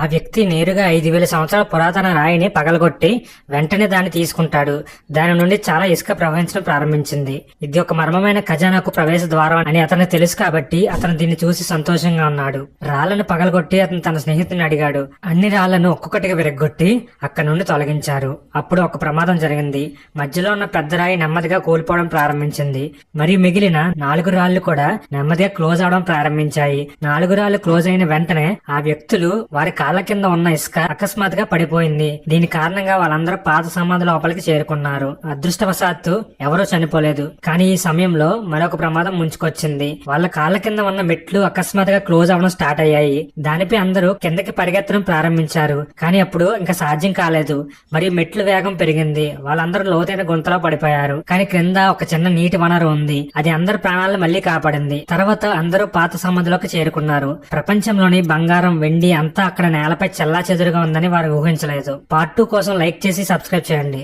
ఆ వ్యక్తి నేరుగా ఐదు వేల సంవత్సరాల పురాతన రాయిని పగలగొట్టి వెంటనే దాన్ని తీసుకుంటాడు. దాని నుండి చాలా ఇసుక ప్రవహించడం ప్రారంభించింది. ఇది ఒక మర్మమైన ఖజానాకు ప్రవేశ ద్వారం అని అతనికి తెలుసు కాబట్టి అతను దీన్ని చూసి సంతోషంగా ఉన్నాడు. రాళ్ళను పగలగొట్టి అతను తన స్నేహితుని అడిగాడు. అన్ని రాళ్ళను ఒక్కొక్కటిగా విరగొట్టి అక్కడి నుండి తొలగించారు. అప్పుడు ఒక ప్రమాదం జరిగింది. మధ్యలో ఉన్న పెద్ద రాయి నెమ్మదిగా కోల్పోవడం ప్రారంభించింది. మరియు మిగిలిన నాలుగు రాళ్ళు కూడా నెమ్మదిగా క్లోజ్ అవడం ప్రారంభించాయి. నాలుగు రాళ్ళు క్లోజ్ అయిన వెంటనే ఆ వ్యక్తులు వారి కాళ్ళ కింద ఉన్న ఇసుక అకస్మాత్తుగా పడిపోయింది. దీని కారణంగా వాళ్ళందరూ పాత సమాధి లోపలికి చేరుకున్నారు. అదృష్టవశాత్తు ఎవరూ చనిపోలేదు. కానీ ఈ సమయంలో మరొక ప్రమాదం ముంచుకొచ్చింది. వాళ్ళ కాళ్ళ కింద ఉన్న మెట్లు అకస్మాత్తుగా క్లోజ్ అవడం స్టార్ట్ అయ్యాయి. దానిపై అందరూ కిందకి పరిగెత్తడం ప్రారంభించారు. కానీ అప్పుడు ఇంకా సాధ్యం కాలేదు. మరియు మెట్లు వేగం పెరిగింది. వాళ్ళందరూ లోతైన గుంతలో పడిపోయారు. కానీ క్రింద ఒక చిన్న నీటి వనరు ఉంది. అది అందరి ప్రాణాలను మళ్ళీ కాపాడింది. తర్వాత అందరూ పాత సమాధిలోకి చేరుకున్నారు. ప్రపంచంలోని బంగారం వెండి అంతా అక్కడ నేలపై చెల్లా చెదురుగా ఉందని వారు ఊహించలేదు. పార్ట్ టూ కోసం లైక్ చేసి సబ్స్క్రైబ్ చేయండి.